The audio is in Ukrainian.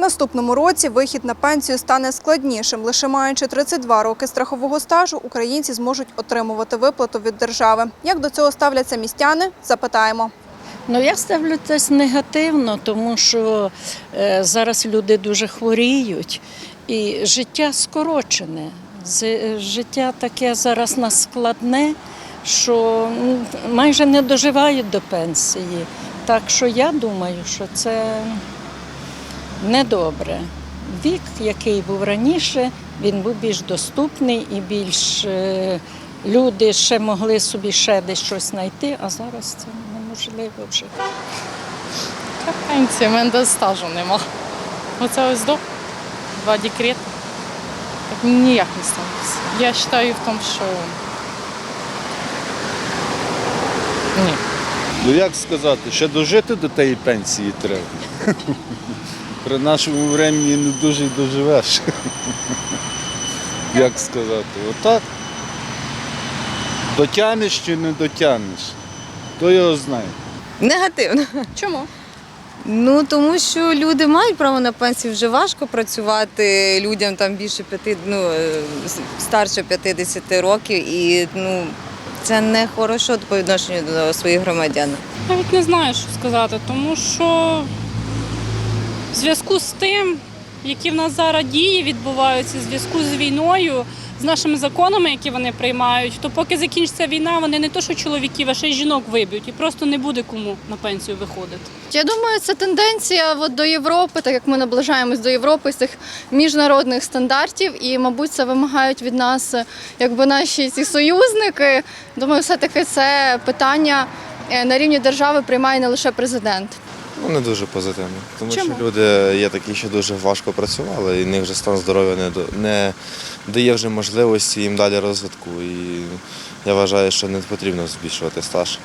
наступному році вихід на пенсію стане складнішим. Лише маючи 32 роки страхового стажу, українці зможуть отримувати виплату від держави. Як до цього ставляться містяни? Запитаємо. Ну, я ставлюсь негативно, тому що е, зараз люди дуже хворіють і життя скорочене. З- Життя таке зараз нас складне, що майже не доживають до пенсії. Так що я думаю, що це недобре. Вік, який був раніше, він був більш доступний і більш е, люди ще могли собі ще десь щось знайти, а зараз це неможливо вже. Яка пенсія? У мене навіть стажу нема. Оце ось до два декрети. Так ніяк не ставлюся. Я вважаю в тому, що ні. Ну як сказати, ще дожити до тієї пенсії треба. При нашому времені не дуже й доживеш. Як сказати, отак. Дотянеш чи не дотянеш? Хто його знає? Негативно. Чому? Ну тому що люди мають право на пенсію, вже важко працювати людям там більше п'яти, ну старше 50 років, і ну це не хорошо по відношенню до своїх громадян. Навіть не знаю, що сказати, тому що в зв'язку з тим, які в нас зараз дії відбуваються, в зв'язку з війною, з нашими законами, які вони приймають, то поки закінчиться війна, вони не то, що чоловіків, а ще й жінок виб'ють, і просто не буде кому на пенсію виходити. Я думаю, це тенденція от до Європи, так як ми наближаємось до Європи з цих міжнародних стандартів, і, мабуть, це вимагають від нас, якби наші ці союзники. Думаю, все-таки це питання е, на рівні держави приймає не лише президент. Ну, не дуже позитивно. Тому Чому? що люди є такі, що дуже важко працювали, і в них вже стан здоров'я не, до- не дає вже можливості їм далі розвитку. І я вважаю, що не потрібно збільшувати стаж.